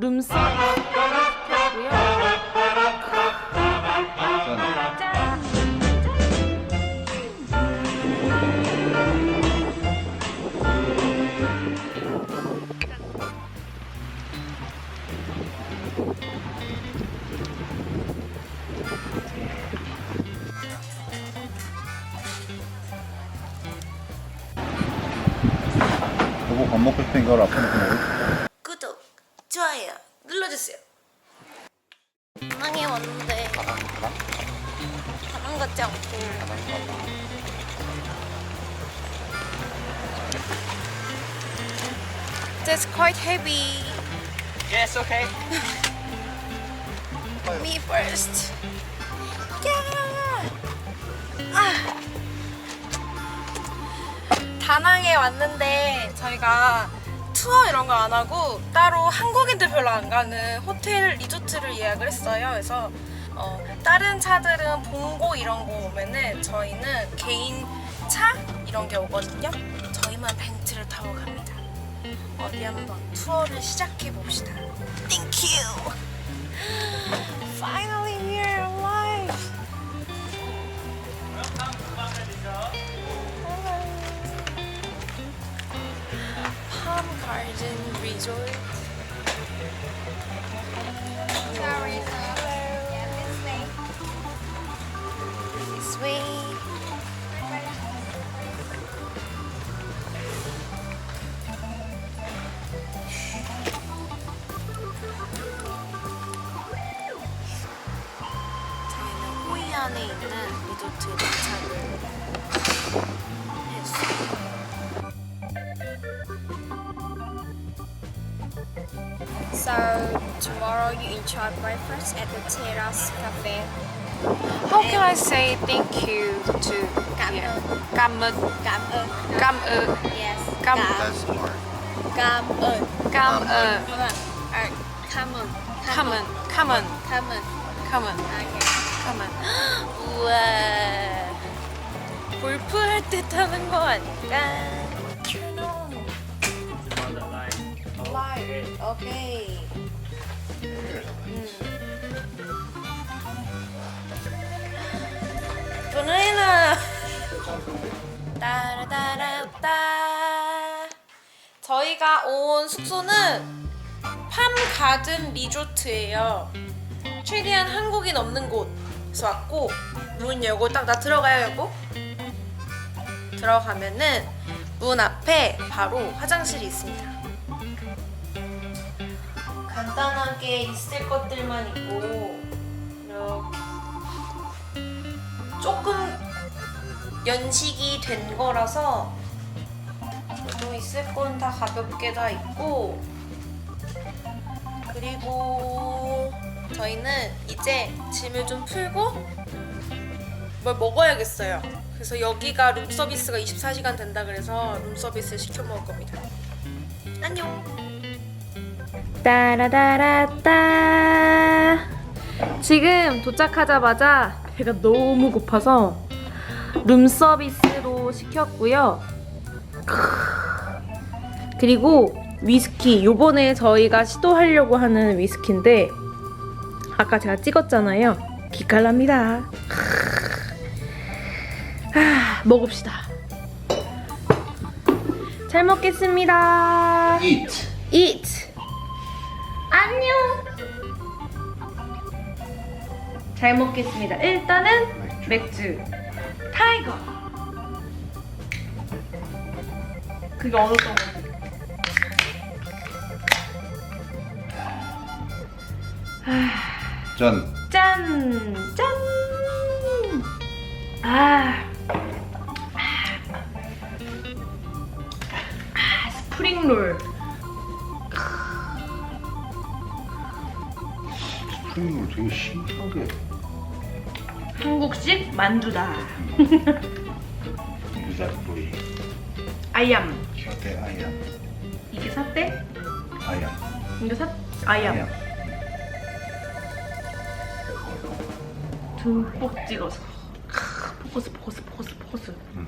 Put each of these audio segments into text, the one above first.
룸서비스 시켰고요. 짠! 여보 밥 먹고 싶으니까 이걸 앞에 놓고 먹을 That's quite heavy. Yes, okay. Me first. Yeah. 아. 다낭에 왔는데 저희가 투어 이런 거 안 하고 따로 한국인들 별로 안 가는 호텔 리조트를 예약을 했어요. 그래서 어, 다른 차들은 봉고 이런 거 오면은 저희는 개인 차 이런 게 오거든요. 저희만 벤츠를 타고 갑니다. 어디 한번 투어를 시작해 봅시다. Thank you. Finally we're alive. Palm Garden Resort. way. 저희는 호이 안에 있는 리조트에 도착을 했어요. So tomorrow you enjoy breakfast at the Terrace Cafe. How can I say thank you to Cảm yeah. ơn. cảm ơn Cảm ơn. cảm ơn Yes. Cảm- That's smart Cảm ơn. cảm ơn Vâng ạ. À, cảm ơn. cảm ơn cảm ơn Cảm ơn. cảm ơn Okay. cảm ơn 우와 골프 할 때 타는 거 아닐까? Turn on light okay 바나나 따라따라따 저희가 온 숙소는 팜 가든 리조트예요. 최대한 한국인 없는 곳에서 왔고 문 열고 딱 나 들어가요 여보 들어가면은 문 앞에 바로 화장실이 있습니다. 간단하게 있을 것들만 있고 조금 연식이 된 거라서 또 있을 건 다 가볍게 다 있고 그리고 저희는 이제 짐을 좀 풀고 뭘 먹어야겠어요. 그래서 여기가 룸 서비스가 24시간 된다 그래서 룸 서비스 시켜 먹을 겁니다. 안녕. 따라다라따. 지금 도착하자마자 배가 너무 고파서 룸 서비스로 시켰고요. 그리고 위스키 요번에 저희가 시도하려고 하는 위스키인데 아까 제가 찍었잖아요. 기깔납니다. 아, 먹읍시다. 잘 먹겠습니다. Eat. Eat. 안녕 잘 먹겠습니다 일단은 맥주 타이거 그게 어느 정도 전 짠! 짠! 아. 아, 스프링롤. 스프링을 되게 신기하게 만두다. 유자뿌리 아얌. 셔테 아야 이게 사태? 아야 이거 사 아얌. 아야 듬뿍 찍어서. 크, 포커스 포커스 포커스 포커스. 음.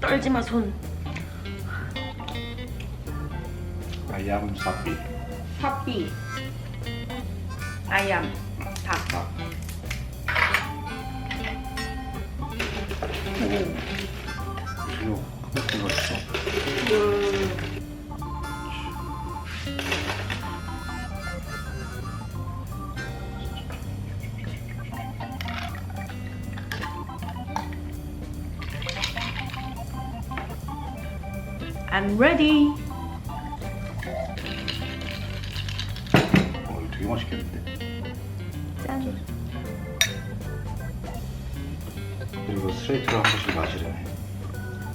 떨지 마 손. 아얌 사비. 파피 아얌 이거 그렇게 맛있어. I'm ready 어, 되게 맛있겠는데. 스트레이트로 한 번씩 마시려네.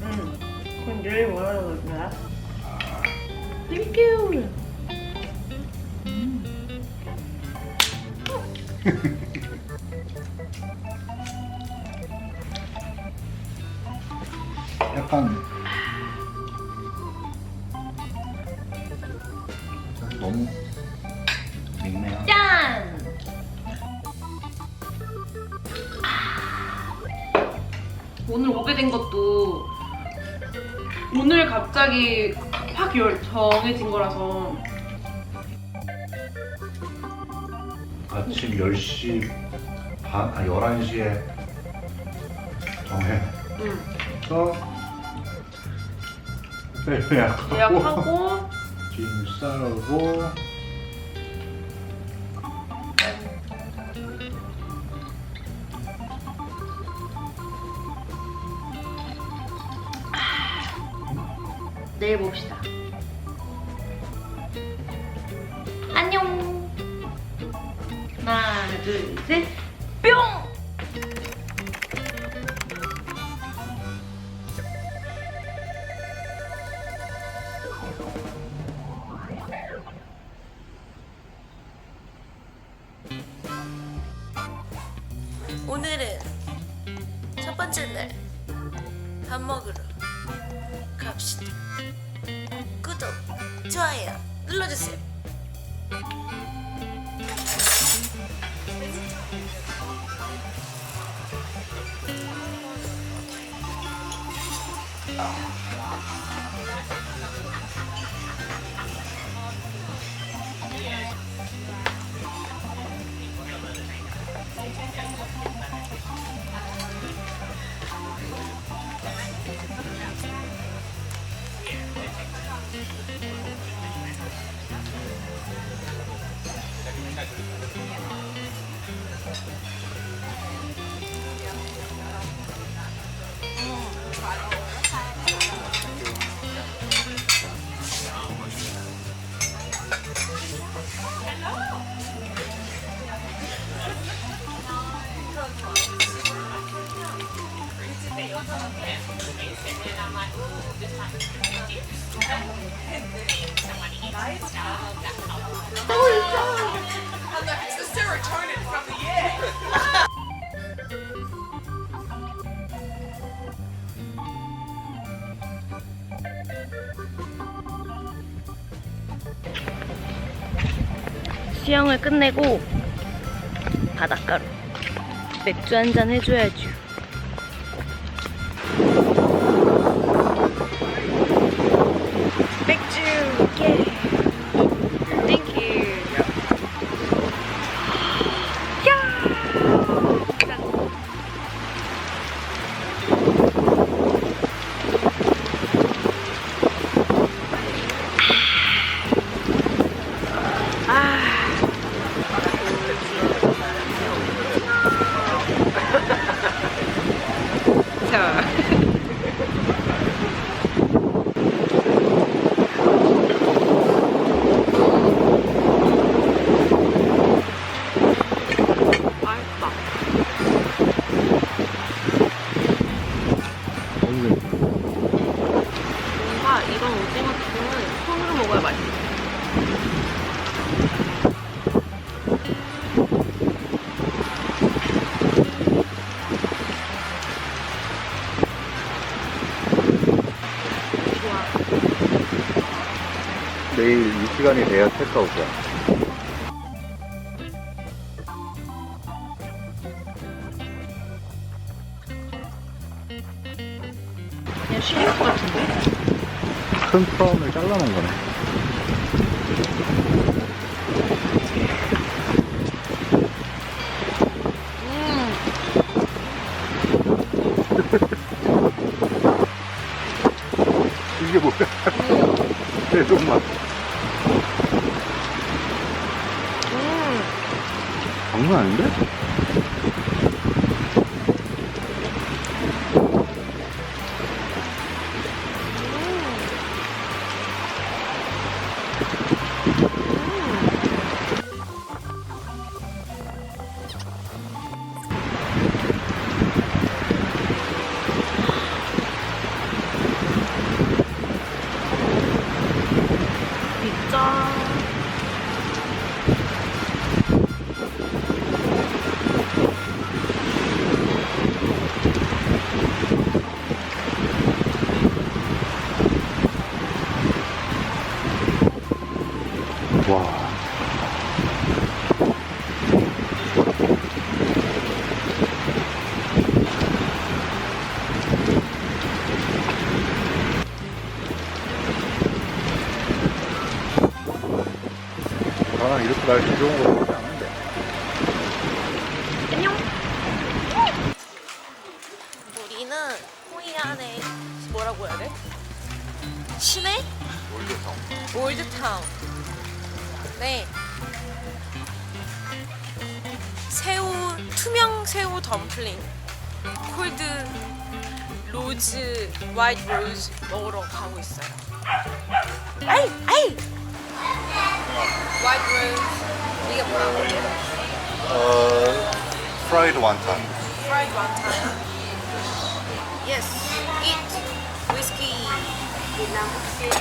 음. 그럼 내일 뭐라고 그러나? 땡큐 약간 너무 밍맹한. 오늘 오게 된 것도 오늘 갑자기 확 열- 정해진 거라서 아침 10시 반, 아 11시에 정해서 응. 예약하고, 예약하고 짐 싸고 내일 봅시다. 안녕. 하나, 둘, 셋, 좋아요 눌러주세요. 수영을 끝내고 바닷가로 맥주 한 잔 해줘야죠. 내일 이 시간이 돼야 체크아웃 거야. 그냥 쉬울 것 같은데? 큰 프라운을 잘라놓은 거네. 음, 이게 뭐야? 네. 계속 막. 장난 아닌데? 날씨 좋은 거 보지 않는데. 우리는 호이안의 뭐라고 해야 돼? 시내? 올드타운. 올드타운. 네. 새우 투명 새우 덤플링. 콜드 로즈 화이트 로즈 먹으러 가고 있어요. 아이 아이. 화이트 로즈 이게 뭐라고? 어, 프라이드 완탄. Fried wonton. Yes. Eat whiskey. Vietnam whiskey.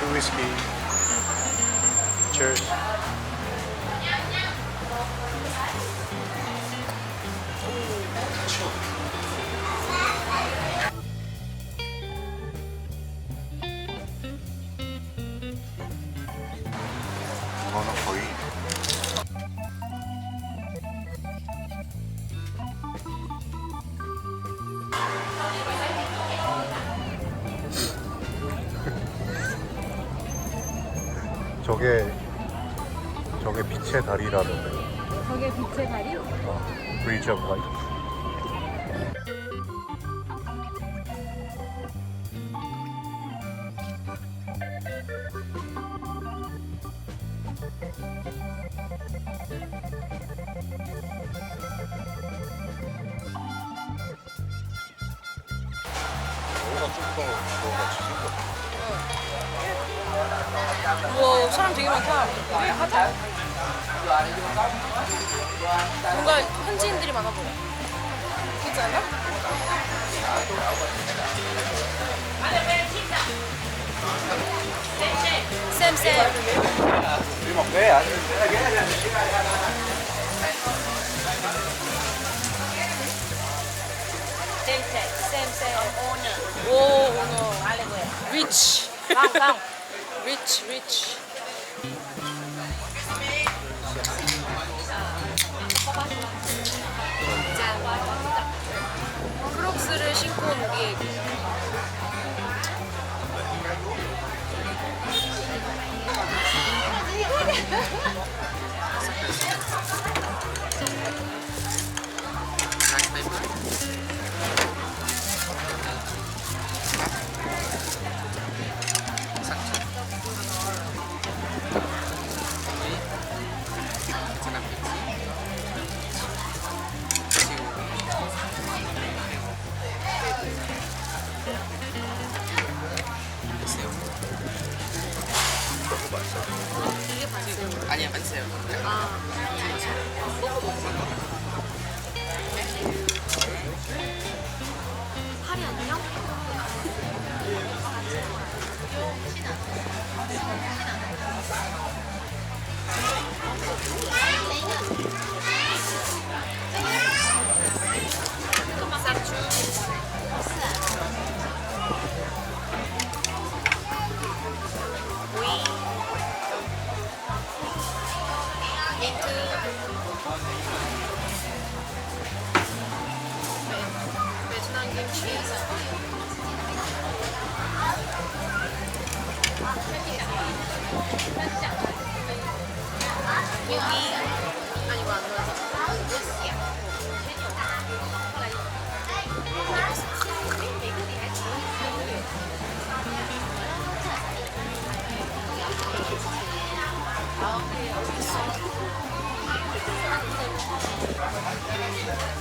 Two whiskey. Cheers. 저게 빛의 다리? 어, Bridge of Light. 우와 사람 되게 많다. 우리 가자. 뭔가 현지인들이 많아 보여. 그렇지 않아? 쌤쌤. 쌤쌤. 오너. 오 오너. 리치. 리치 리치. 크록스 를 신고 온우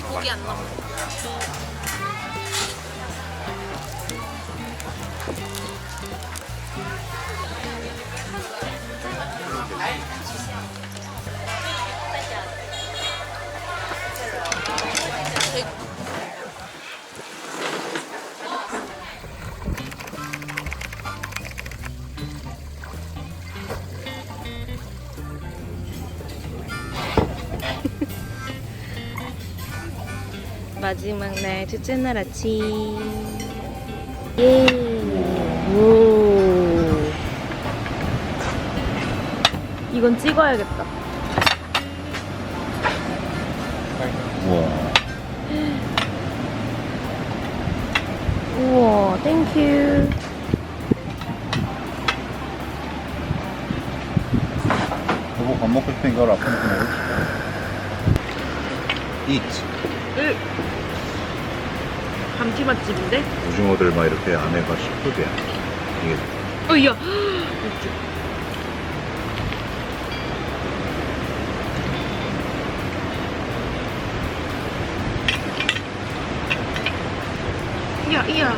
고기 안 넣어. 마지막 날 둘째 날 아침 예. 오. 이건 찍어야겠다. 우와. 우와, 땡큐. 여보 밥 먹고 싶으니까 이걸 아빠한테 먹을 거야. Eat. 을. 감튀 맛집인데? 오징어들 막 이렇게 안에가 시푸드야. 이게 어이야. 육즙. 이야, 이야.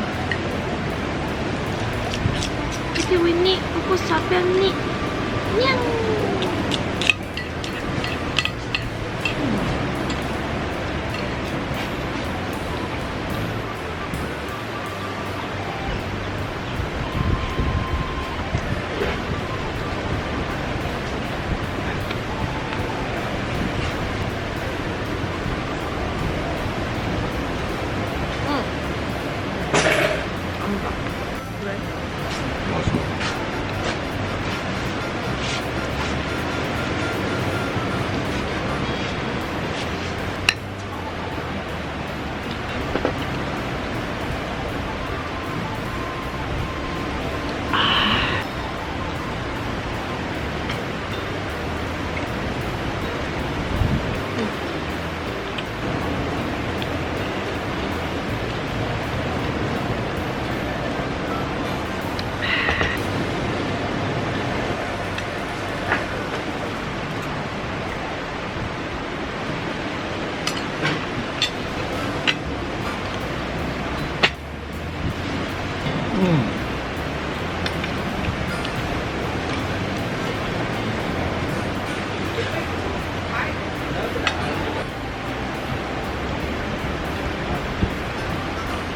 이게 왜니? 보고 잡혔니? 냥!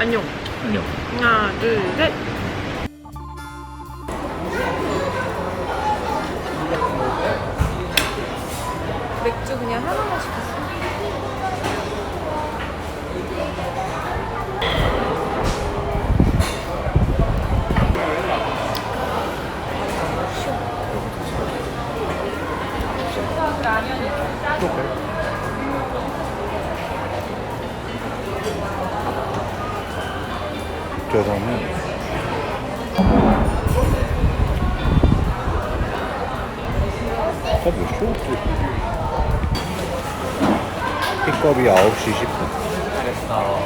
안녕. 안녕. 하나, 둘, 셋. 짜장면. 컵몇 시? 픽업이 9시 10분.